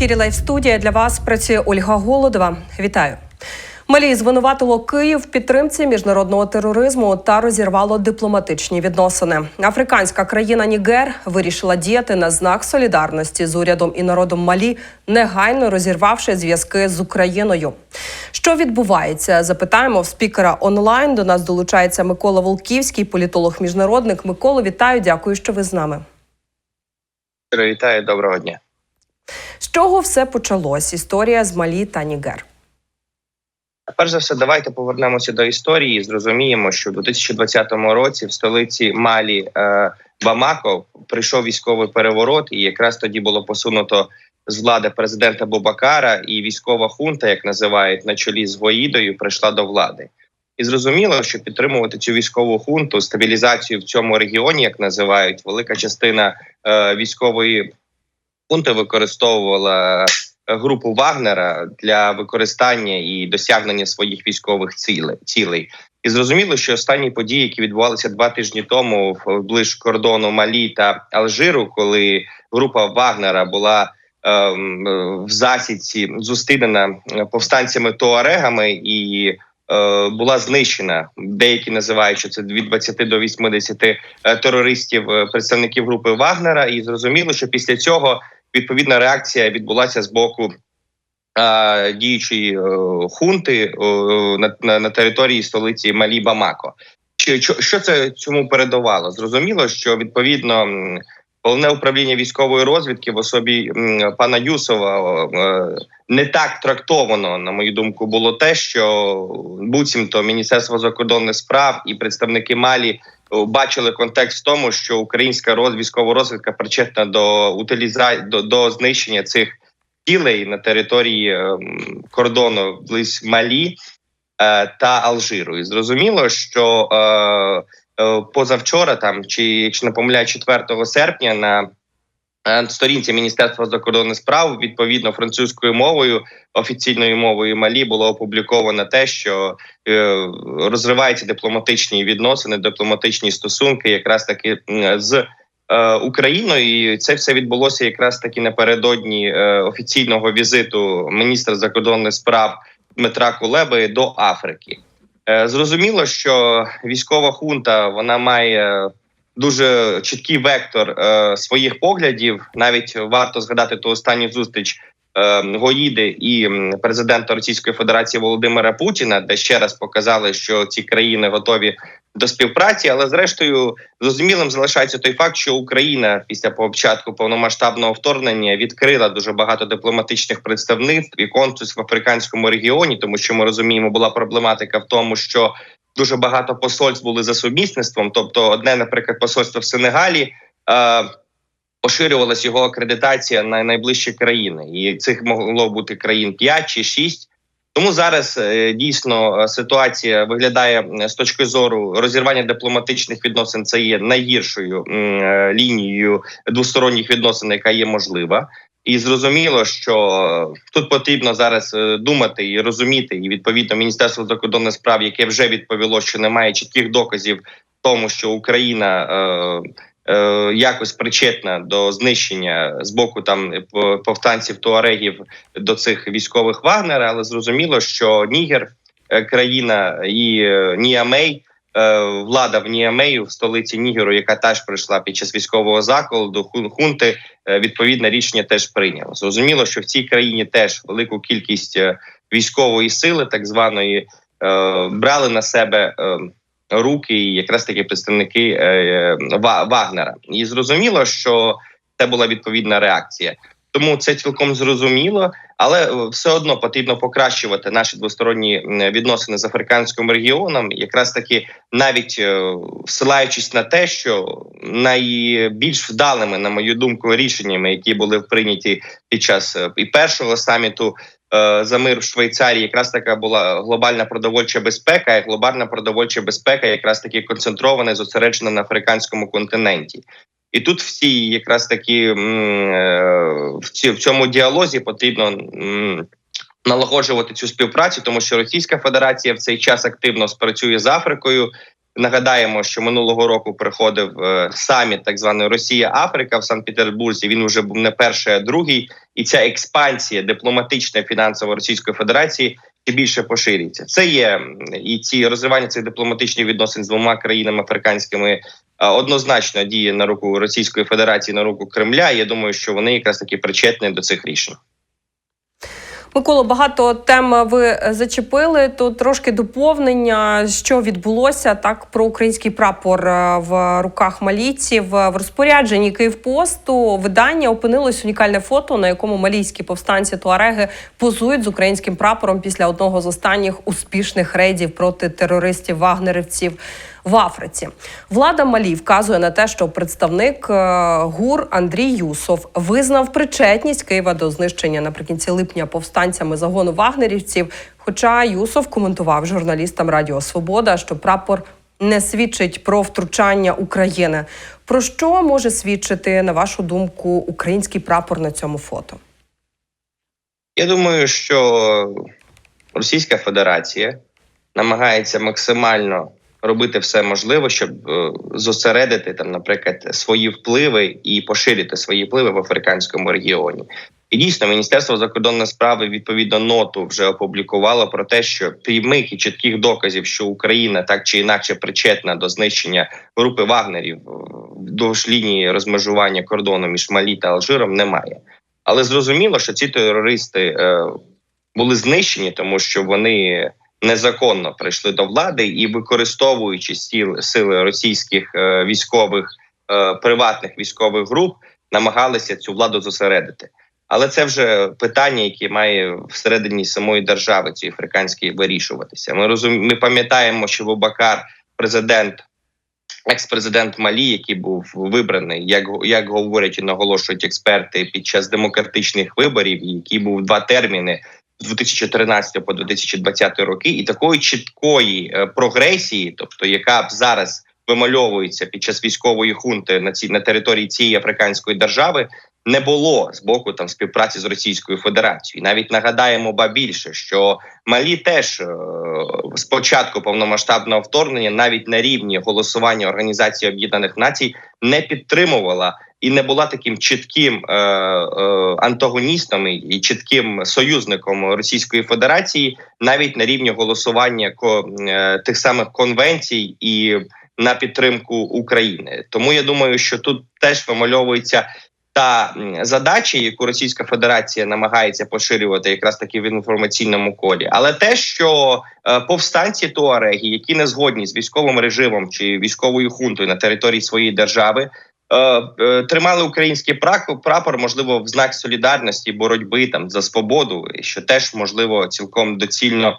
ефірі Лайв студія для вас працює Ольга Голодова. Вітаю. Малі звинуватило Київ в підтримці міжнародного тероризму та розірвало дипломатичні відносини. Африканська країна Нігер вирішила діяти на знак солідарності з урядом і народом Малі, негайно розірвавши зв'язки з Україною. Що відбувається? Запитаємо в спікера онлайн. До нас долучається Микола Волківський, політолог-міжнародник. Миколо, вітаю, дякую, що ви з нами. Вітаю, доброго дня. З чого все почалось? Історія з Малі та Нігер. Перш за все, давайте повернемося до історії. і Зрозуміємо, що в 2020 році в столиці Малі е, Бамако прийшов військовий переворот, і якраз тоді було посунуто з влади президента Бубакара, і військова хунта, як називають на чолі з Гоїдою, прийшла до влади. І зрозуміло, що підтримувати цю військову хунту, стабілізацію в цьому регіоні, як називають, велика частина е, військової хунти використовувала групу Вагнера для використання і досягнення своїх військових цілей. І зрозуміло, що останні події, які відбувалися два тижні тому вближ кордону Малі та Алжиру, коли група Вагнера була ем, в засідці зустрінена повстанцями туарегами і е, була знищена. Деякі називають, що це від 20 до 80 е, терористів, е, представників групи Вагнера. І зрозуміло, що після цього відповідна реакція відбулася з боку е, діючої е, хунти е, на, на на, території столиці Малі Бамако. Що, що це цьому передувало? Зрозуміло, що відповідно головне управління військової розвідки в особі пана Юсова е, не так трактовано, на мою думку, було те, що буцімто Міністерство закордонних справ і представники Малі бачили контекст в тому, що українська роз, військова розвідка причетна до утиліза... до, до знищення цих цілей на території е, кордону близь Малі е, та Алжиру. І зрозуміло, що е, е, позавчора, там чи якщо не помиляю, 4 серпня на Е, сторінці Міністерства закордонних справ відповідно французькою мовою офіційною мовою Малі було опубліковано те, що е, розриваються дипломатичні відносини, дипломатичні стосунки, якраз таки з е, Україною. І це все відбулося якраз таки напередодні е, офіційного візиту міністра закордонних справ Дмитра Кулеби до Африки. Е, зрозуміло, що військова хунта вона має дуже чіткий вектор е, своїх поглядів. Навіть варто згадати ту останню зустріч Гоїди і президента Російської Федерації Володимира Путіна, де ще раз показали, що ці країни готові до співпраці, але зрештою зрозумілим залишається той факт, що Україна після початку повномасштабного вторгнення відкрила дуже багато дипломатичних представництв і консульств в африканському регіоні, тому що ми розуміємо, була проблематика в тому, що дуже багато посольств були за сумісництвом. Тобто, одне, наприклад, посольство в Сенегалі. Е, Поширювалася його акредитація на найближчі країни, і цих могло бути країн 5 чи 6. Тому зараз е, дійсно ситуація виглядає з точки зору розірвання дипломатичних відносин. Це є найгіршою е, лінією двосторонніх відносин, яка є можлива. І зрозуміло, що тут потрібно зараз е, думати і розуміти, і відповідно міністерство закордонних справ, яке вже відповіло, що немає чітких доказів тому, що Україна е, е, якось причетна до знищення з боку там повстанців туарегів до цих військових Вагнера, але зрозуміло, що Нігер е, країна і е, Ніамей. Е, влада в Ніамею в столиці Нігеру, яка теж прийшла під час військового закладу хунти, е, відповідне рішення теж прийняла. Зрозуміло, що в цій країні теж велику кількість е, військової сили, так званої, брали на себе руки, якраз такі представники Вагнера, і зрозуміло, що це була відповідна реакція. Тому це цілком зрозуміло, але е, все одно потрібно покращувати наші двосторонні відносини з африканським регіоном, якраз таки навіть е, всилаючись на те, що найбільш вдалими, на мою думку, рішеннями, які були прийняті під час е, і першого саміту. За мир в Швейцарії якраз така була глобальна продовольча безпека, і глобальна продовольча безпека, якраз таки концентрована зосереджена на африканському континенті. І тут всі якраз таки е, в цьому діалозі потрібно налагоджувати цю співпрацю, тому що Російська Федерація в цей час активно спрацює з Африкою. Нагадаємо, що минулого року приходив е, саміт так званий Росія Африка в Санкт-Петербурзі. Він вже був не перший, а другий, і ця експансія дипломатична фінансова Російської Федерації ще більше поширюється. Це є і ці розривання цих дипломатичних відносин з двома країнами африканськими е, однозначно діє на руку Російської Федерації, на руку Кремля. Я думаю, що вони якраз таки причетні до цих рішень. Миколо, багато тем ви зачепили. Тут трошки доповнення, що відбулося так про український прапор е, в руках малійців в розпорядженні Київпосту. Видання опинилось унікальне фото, на якому малійські повстанці Туареги позують з українським прапором після одного з останніх успішних рейдів проти терористів вагнерівців. В Африці влада Малі вказує на те, що представник е, ГУР Андрій Юсов визнав причетність Києва до знищення наприкінці липня повстанцями загону вагнерівців. Хоча Юсов коментував журналістам Радіо Свобода, що прапор не свідчить про втручання України. Про що може свідчити, на вашу думку, український прапор на цьому фото? Я думаю, що Російська Федерація намагається максимально робити все можливе, щоб е, зосередити там, наприклад, свої впливи і поширити свої впливи в африканському регіоні. І дійсно, міністерство закордонних справ відповідно ноту вже опублікувало про те, що прямих і чітких доказів, що Україна так чи інакше причетна до знищення групи вагнерів е, вдовж лінії розмежування кордону між Малі та Алжиром, немає. Але зрозуміло, що ці терористи е, були знищені, тому що вони незаконно прийшли до влади і використовуючи сіл, сили російських е, військових е, приватних військових груп, намагалися цю владу зосередити. Але це вже питання, яке має всередині самої держави цієї африканської вирішуватися. Ми розум... ми пам'ятаємо, що Бубакар, президент, екс-президент Малі, який був вибраний, як як говорять і наголошують експерти під час демократичних виборів, який був два терміни з 2014 по 2020 роки, і такої чіткої е, прогресії, тобто яка б зараз вимальовується під час військової хунти на цій на території цієї африканської держави. Не було з боку там співпраці з Російською Федерацією. Навіть нагадаємо ба більше, що Малі теж е, з початку повномасштабного вторгнення, навіть на рівні голосування Організації Об'єднаних Націй, не підтримувала і не була таким чітким е, е, антагоністом і чітким союзником Російської Федерації, навіть на рівні голосування ко, е, тих самих конвенцій і на підтримку України. Тому я думаю, що тут теж вимальовується та задача, яку Російська Федерація намагається поширювати, якраз таки в інформаційному колі, але те, що е, повстанці Туареги, які не згодні з військовим режимом чи військовою хунтою на території своєї держави. Е, е, тримали український прапор, можливо, в знак солідарності, боротьби там за свободу, що теж можливо цілком доцільно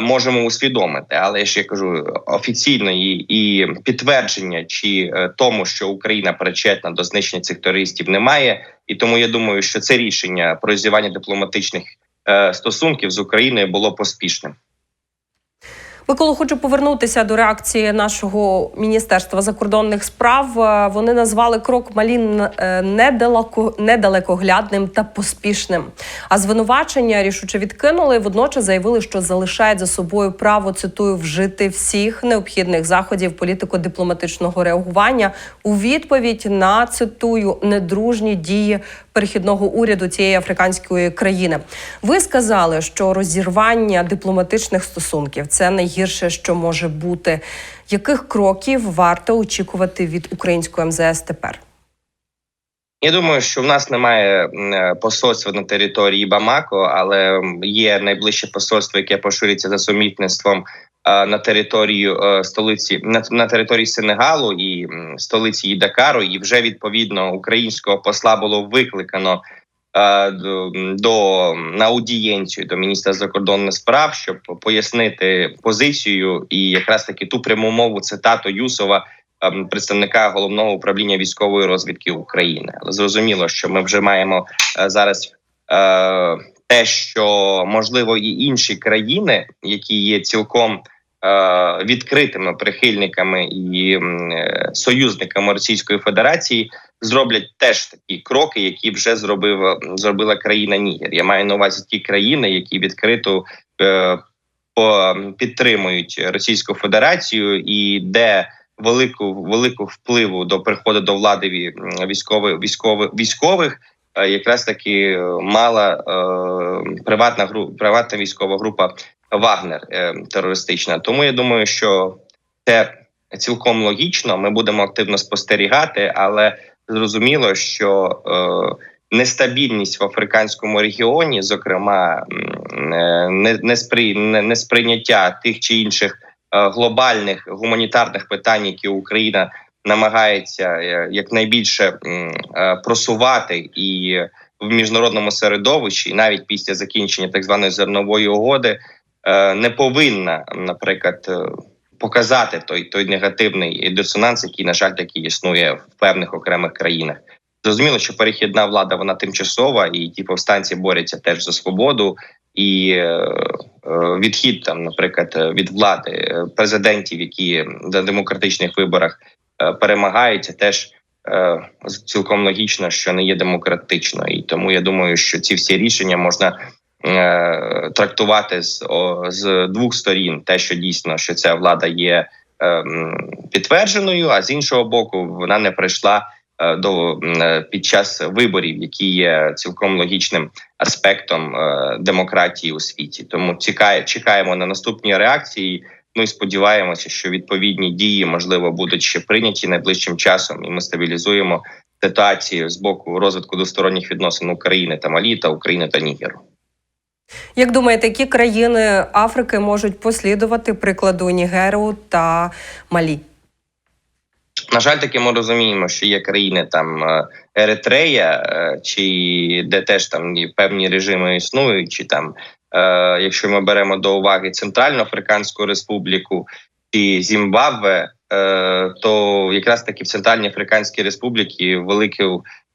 можемо усвідомити. Але я я кажу офіційної і підтвердження чи е, тому, що Україна причетна до знищення цих терористів, немає. І тому я думаю, що це рішення про зівання дипломатичних е, стосунків з Україною було поспішним. Миколо, хочу повернутися до реакції нашого міністерства закордонних справ. Е, Вони назвали крок Малін е, недалеко недалекоглядним та поспішним. А звинувачення рішуче відкинули. Водночас заявили, що залишають за собою право цитую вжити всіх необхідних заходів політико-дипломатичного реагування у відповідь на цитую недружні дії перехідного уряду цієї африканської країни. Ви сказали, що розірвання дипломатичних стосунків це найгірше, що може бути. Яких кроків варто очікувати від української МЗС тепер? Я думаю, що в нас немає е, посольства на території Бамако, але є найближче посольство, яке поширюється за сумітництвом на територію е, столиці на, території Сенегалу і столиці Дакару, і вже відповідно українського посла було викликано до, до на аудієнцію до міністра закордонних справ, щоб пояснити позицію і якраз таки ту пряму мову цитату Юсова. Представника головного управління військової розвідки України, але зрозуміло, що ми вже маємо е, зараз е, те, що можливо і інші країни, які є цілком е, відкритими прихильниками і е, союзниками Російської Федерації, зроблять теж такі кроки, які вже зробив зробила країна Нігер. Я маю на увазі ті країни, які відкрито е, по підтримують Російську Федерацію і де велику велику впливу до приходу до влади військових військових військових. е, Якраз таки е, мала е, приватна гру, приватна військова група Вагнер е, терористична. Тому я думаю, що це цілком логічно. Ми будемо активно спостерігати, але зрозуміло, що е, нестабільність в африканському регіоні, зокрема, е, не, не, спри, не, не сприйняття тих чи інших е, глобальних гуманітарних питань, які Україна намагається е, якнайбільше е, просувати і в міжнародному середовищі, і навіть після закінчення так званої зернової угоди, е, не повинна, наприклад, е, показати той той негативний дисонанс, який на жаль таки існує в певних окремих країнах. Зрозуміло, що перехідна влада вона тимчасова, і ті повстанці борються теж за свободу. І е, е, відхід там, наприклад, від влади е, президентів, які на демократичних виборах е, перемагають, теж цілком логічно, що не є демократично. І тому я думаю, що ці всі рішення можна трактувати з, о, з двох сторін: те, що дійсно що ця влада є е, підтвердженою, а з іншого боку, вона не прийшла е, до е, під час виборів, які є цілком логічним аспектом е, демократії у світі. Тому чекає, чекаємо на наступні реакції. Ну і сподіваємося, що відповідні дії можливо будуть ще прийняті найближчим часом, і ми стабілізуємо ситуацію з боку розвитку двосторонніх відносин України та Малі та України та Нігеру. Як думаєте, які країни Африки можуть послідувати прикладу Нігеру та Малі? На жаль, таки ми розуміємо, що є країни там е, Еритрея, е, чи де теж там певні режими існують, чи там, е, якщо ми беремо до уваги Центральну Африканську Республіку чи Зімбабве, то якраз таки в Центральній Африканській Республіці великий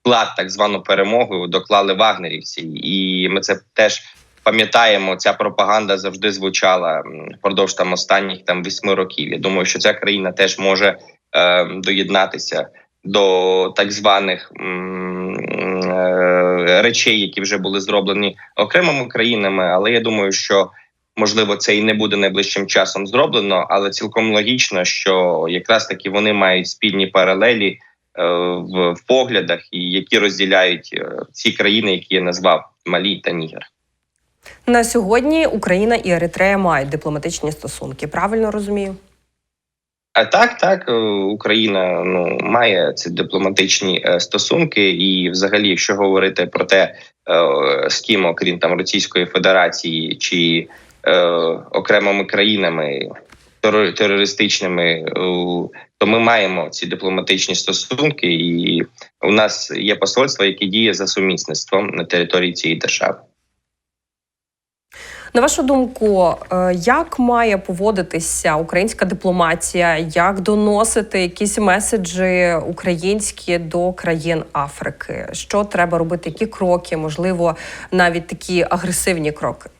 вклад, так звану перемогу, доклали вагнерівці, і ми це теж. Пам'ятаємо, ця пропаганда завжди звучала впродовж там останніх там восьми років. Я думаю, що ця країна теж може е, доєднатися до так званих е, речей, які вже були зроблені окремими країнами. Але я думаю, що можливо це і не буде найближчим часом зроблено, але цілком логічно, що якраз таки вони мають спільні паралелі е, в, в поглядах, і які розділяють е, ці країни, які я назвав Малі та Нігер. На сьогодні Україна і Еритрея мають дипломатичні стосунки. Правильно розумію? А так, так, е, Україна ну має ці дипломатичні е, стосунки, і взагалі, якщо говорити про те, е, з ким, окрім там Російської Федерації чи е, окремими країнами терористичними, то ми маємо ці дипломатичні стосунки, і у нас є посольство, яке діє за сумісництвом на території цієї держави. На вашу думку, е, як має поводитися українська дипломатія, як доносити якісь меседжі українські до країн Африки? Що треба робити? Які кроки, можливо, навіть такі агресивні кроки?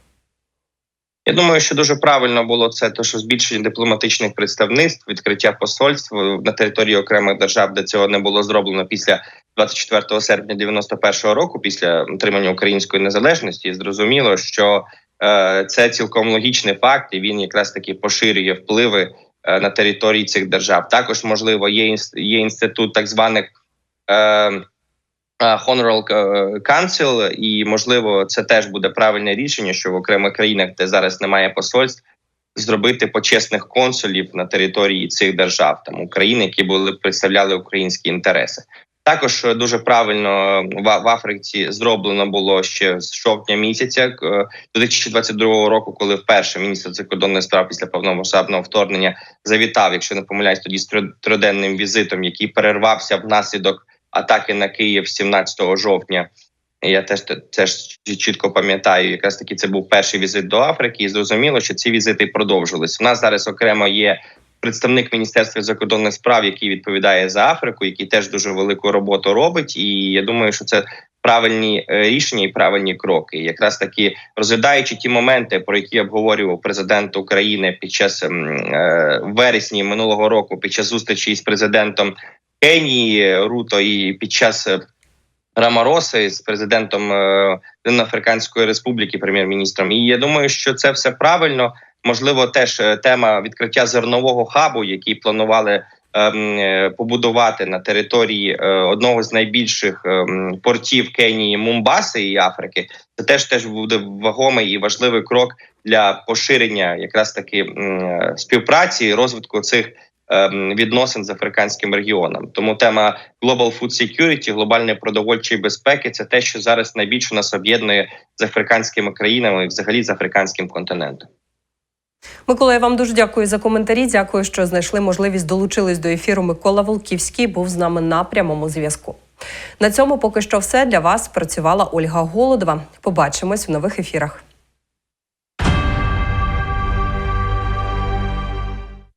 Я думаю, що дуже правильно було це, то що збільшення дипломатичних представництв, відкриття посольств на території окремих держав, де цього не було зроблено після 24 серпня 91-го року, після отримання української незалежності. Зрозуміло, що е, це цілком логічний факт, і він якраз таки поширює впливи е, на території цих держав. Також можливо є є інститут так званих. Е, е, Honorable Council, і можливо це теж буде правильне рішення, що в окремих країнах, де зараз немає посольств, зробити почесних консулів на території цих держав, там України, які були представляли українські інтереси. Також е, дуже правильно в, в Африці зроблено було ще з жовтня місяця е, 2022 року, коли вперше міністр закордонних справ після повномасштабного вторгнення завітав, якщо не помиляюсь, тоді з триденним візитом, який перервався внаслідок атаки на Київ 17 жовтня. Я теж теж чітко пам'ятаю, якраз таки це був перший візит до Африки, і зрозуміло, що ці візити продовжились. У нас зараз окремо є представник міністерства закордонних справ, який відповідає за Африку, який теж дуже велику роботу робить. І я думаю, що це правильні е, рішення і правильні кроки. Якраз таки розглядаючи ті моменти, про які обговорював президент України під час е, вересні минулого року, під час зустрічі з президентом Кенії Руто і під час е, Рамароси з президентом е, Африканської Республіки, прем'єр-міністром. І я думаю, що це все правильно. Можливо, теж е, тема відкриття зернового хабу, який планували. ем, е, Побудувати на території е, одного з найбільших ем, портів Кенії Мумбаси і Африки, це теж теж буде вагомий і важливий крок для поширення якраз таки співпраці і розвитку цих ем, відносин з африканським регіоном. Тому тема Global Food Security, глобальної продовольчої безпеки це те, що зараз найбільше нас об'єднує з африканськими країнами і взагалі з африканським континентом. Микола, я вам дуже дякую за коментарі. Дякую, що знайшли можливість долучились до ефіру. Микола Волківський був з нами на прямому зв'язку. На цьому поки що все для вас працювала Ольга Голодова. Побачимось в нових ефірах.